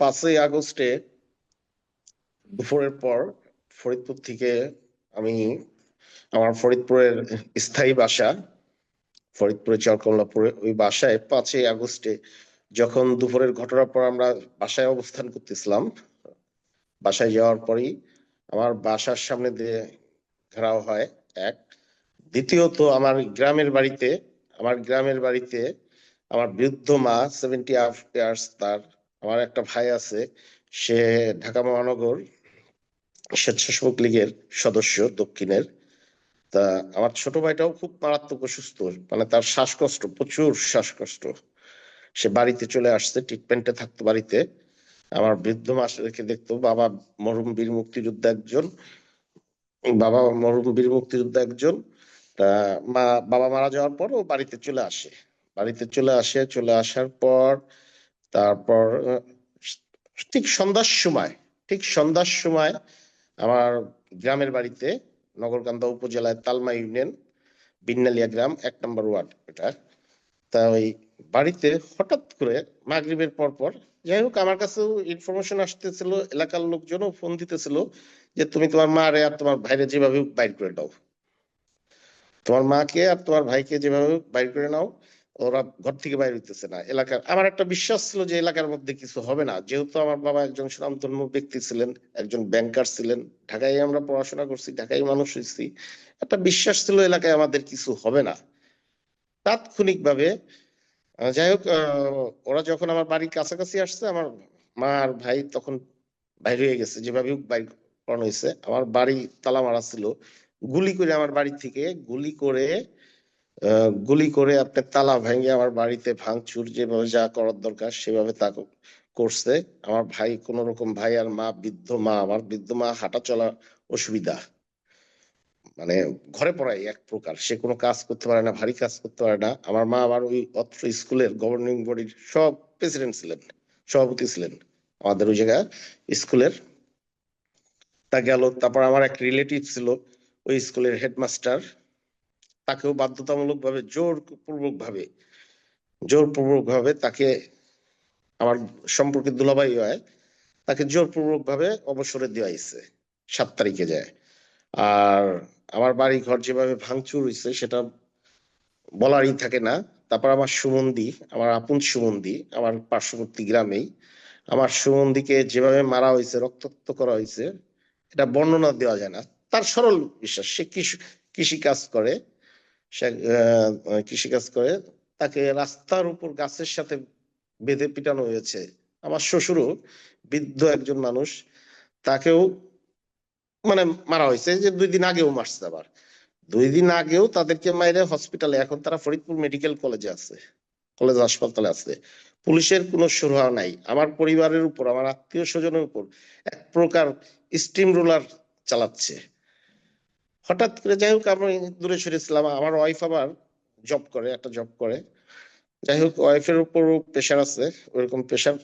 পাঁচই আগস্টে দুপুরের পর ফরিদপুর থেকে আমি আমার ফরিদপুরের স্থায়ী বাসা, ফরিদপুরের চরকমলাপুরে ওই বাসায় পাঁচই আগস্টে যখন দুপুরের ঘটনার পর আমরা বাসায় অবস্থান করতেছিলাম, বাসায় যাওয়ার পরই আমার বাসার সামনে দিয়ে ঘেরাও হয় এক। দ্বিতীয়ত আমার গ্রামের বাড়িতে, আমার গ্রামের বাড়িতে আমার বৃদ্ধ মা সেভেন্টি ইয়ার্স তার আমার একটা ভাই আছে, সে ঢাকা মহানগর স্বেচ্ছাসেবক লীগের সদস্য দক্ষিণের। তা আমার ছোট ভাইটাও খুব মারাত্মক অসুস্থ মানে তার শ্বাসকষ্ট, প্রচুর শ্বাসকষ্ট। সে বাড়িতে চলে আসছে ট্রিটমেন্টে থাকতো বাড়িতে। আমার বৃদ্ধ মাসকে দেখতো, বাবা মরহুম বীর মুক্তিযোদ্ধা একজন, বাবা মরুম বীর মুক্তিযোদ্ধা একজন। তা মা, বাবা মারা যাওয়ার পর ও বাড়িতে চলে আসে। বাড়িতে চলে আসে, চলে আসার পর তারপর ঠিক সন্ধ্যার সময়, ঠিক সন্ধ্যার সময় আমার গ্রামের বাড়িতে নগরকান্দা উপজেলায় তালমা ইউনিয়ন, বিন্নালিয়া গ্রাম, এক নম্বর ওয়ার্ড এটা। তা ওই বাড়িতে হঠাৎ করে মাগরিবের পর পর, যাই হোক, আমার কাছেও ইনফরমেশন আসতেছিল, এলাকার লোকজনও ফোন দিতেছিল যে তুমি তোমার মা রে আর তোমার ভাইরে যেভাবে বাইর করে দাও তোমার মাকে আর তোমার ভাইকে যেভাবে বাইর করে নাও। ওরা ঘর থেকে বাইর হইতেছে না। এলাকার আমার একটা বিশ্বাস ছিল যে এলাকার মধ্যে কিছু হবে না। যেহেতু আমার বাবা একজন সুনামধন্য ব্যক্তি ছিলেন একজন ব্যাংকার ছিলেন ঢাকায় আমরা পড়াশোনা করছি ঢাকায় মানুষ হয়েছি একটা বিশ্বাস ছিল এলাকায় আমাদের কিছু হবে না। তাৎক্ষণিকভাবে আহ, যাই হোক ওরা যখন আমার বাড়ির কাছাকাছি আসছে আমার মা আর ভাই তখন বাইর হয়ে গেছে যেভাবে বাইর করানো হয়েছে আমার বাড়ি তালা মারা ছিল। গুলি করে আমার বাড়ি থেকে গুলি করে গুলি করে আপনার তালা ভেঙে আমার বাড়িতে ভাঙচুর যেভাবে যা করার দরকার সেভাবে তা করছে। আমার ভাই কোন রকম ভাই আর মা, বৃদ্ধ মা, আমার বৃদ্ধ মা হাঁটা চলা অসুবিধা। মানে ঘরে পড়াই এক প্রকার। সে কোনো কাজ করতে পারে না, ভারী কাজ করতে পারে না। আমার মা আবার ওই অত্র স্কুলের গভর্নিং বডির সব প্রেসিডেন্ট ছিলেন, সভাপতি ছিলেন আমাদের ওই জায়গায় স্কুলের। তা গেল, তারপর আমার এক রিলেটিভ ছিল, ওই স্কুলের হেডমাস্টার তাকেও বাধ্যতামূলক ভাবে জোরপূর্বক ভাবে জোরপূর্বক ভাবে তাকে আমার সম্পর্কে দুলাভাই হয়, তাকে জোরপূর্বক ভাবে অবসরে দেওয়া হয়েছে সাত তারিখে যায়। আর আমার বাড়ি ঘর যেভাবে ভাঙচুর হয়েছে সেটা বলারই থাকে না। তারপর আমার সুমন্দি, আমার আপন সুমন্দি, আমার পার্শ্ববর্তী গ্রামেই, আমার সুমন্দিকে যেভাবে মারা হয়েছে রক্তাক্ত করা হয়েছে এটা বর্ণনা দেওয়া যায় না। তার সরল বিশ্বাস, সে কৃষি কৃষি কাজ করে। সে কৃষি কাজ করে, তাকে রাস্তার উপর গাছের সাথে বেঁধে পিটানো হয়েছে। আমার শ্বশুরও বৃদ্ধ একজন মানুষ, তাকেও মানে মারা হয়েছে। যে দুই দিন আগেও মারছে আবার। দুই দিন আগেও তাদেরকে মাইরে হসপিটালে, এখন তারা ফরিদপুর মেডিকেল কলেজে আছে, কলেজ হাসপাতালে আছে। পুলিশের কোনো সুরাহা নাই। আমার পরিবারের উপর, আমার আত্মীয় স্বজনের উপর এক প্রকার স্টিম রোলার চালাচ্ছে। হঠাৎ করে যাই হোক, আমি দূরে সরেছিলাম, আমার ওয়াইফ আবার জব করে, একটা জব করে। যাই হোক ওয়াইফের উপর প্রেশার আছে ওইরকম প্রেশার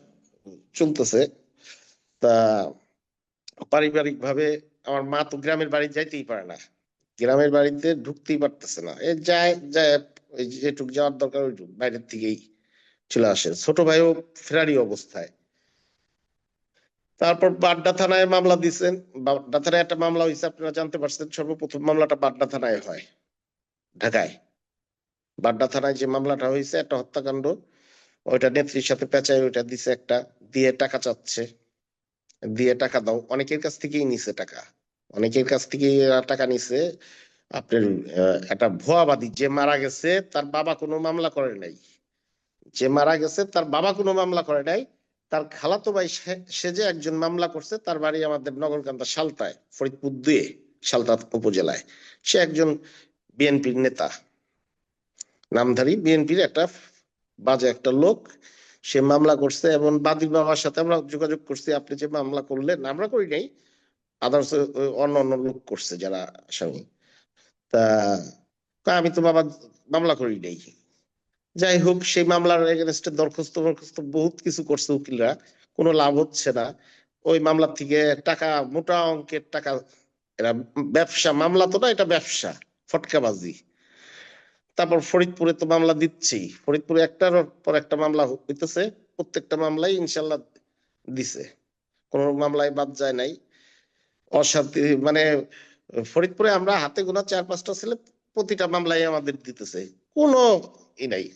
চলতেছে। তা পারিবারিক ভাবে আমার মা তো গ্রামের বাড়ি যাইতেই পারে না। গ্রামের বাড়িতে ঢুকতেই পারতেছে না। এ যায় যায় যেটুক যাওয়ার দরকার ওইটুক, বাইরের থেকেই চলে আসে। ছোট ভাইও ফেরারি অবস্থায়। তারপর বাড্ডা থানায় মামলা দিচ্ছেন বাড্ডা থানায় একটা মামলা হয়েছে আপনারা জানতে পারছেন, সর্বপ্রথম মামলাটা বাড্ডা থানায় হয়, ঢাকায়। বাড্ডা থানায় যে মামলাটা হয়েছে একটা হত্যাকাণ্ড, ওইটা নেত্রীর সাথে পেঁচায়, ওইটা দিছে একটা, দিয়ে টাকা চাচ্ছে। দিয়ে টাকা দাও, অনেকের কাছ থেকেই নিছে টাকা। অনেকের কাছ থেকে টাকা নিছে। আপনার একটা ভুয়াবাদী, যে মারা গেছে, তার বাবা কোনো মামলা করে নাই। যে মারা গেছে, তার বাবা কোনো মামলা করে নাই। তার খালাতো ভাই সে- যে একজন মামলা করছে, তার বাড়ি আমাদের নগরকান্দা সালতায়, ফরিদপুর দুয়ে সালতা উপজেলায়। সে একজন বিএনপির নেতা। নামধারী, বিএনপির একটা বাজে একটা লোক। সে মামলা করছে এবং বাদীর বাবার সাথে আমরা যোগাযোগ করছি, আপনি যে মামলা করলেন, আমরা করি নাই। আদার্স অন্য অন্য লোক করছে যারা আসামি। তা আমি তো বাবা মামলা করি নাই। যাই হোক সেই মামলার এগেনস্টে দরখাস্ত দরখাস্ত বহুত কিছু করছে উকিলরা, কোনো লাভ হচ্ছে না। ওই মামলা থেকে টাকা, মোটা অঙ্কের টাকা, এরা ব্যবসা, মামলা তো না, এটা ব্যবসা, ফটকাবাজি। তারপর ফরিদপুরে তো মামলা দিচ্ছেই। ফরিদপুরে একটার পর একটা মামলা হইতেছে, প্রত্যেকটা মামলাই ইনশাল্লাহ দিছে। কোন মামলায় বাদ যায় নাই। অশান্তি মানে ফরিদপুরে আমরা হাতে গোনা চার পাঁচটা ছেলে প্রতিটা মামলায় আমাদের দিতেছে। কোনো ই নাই।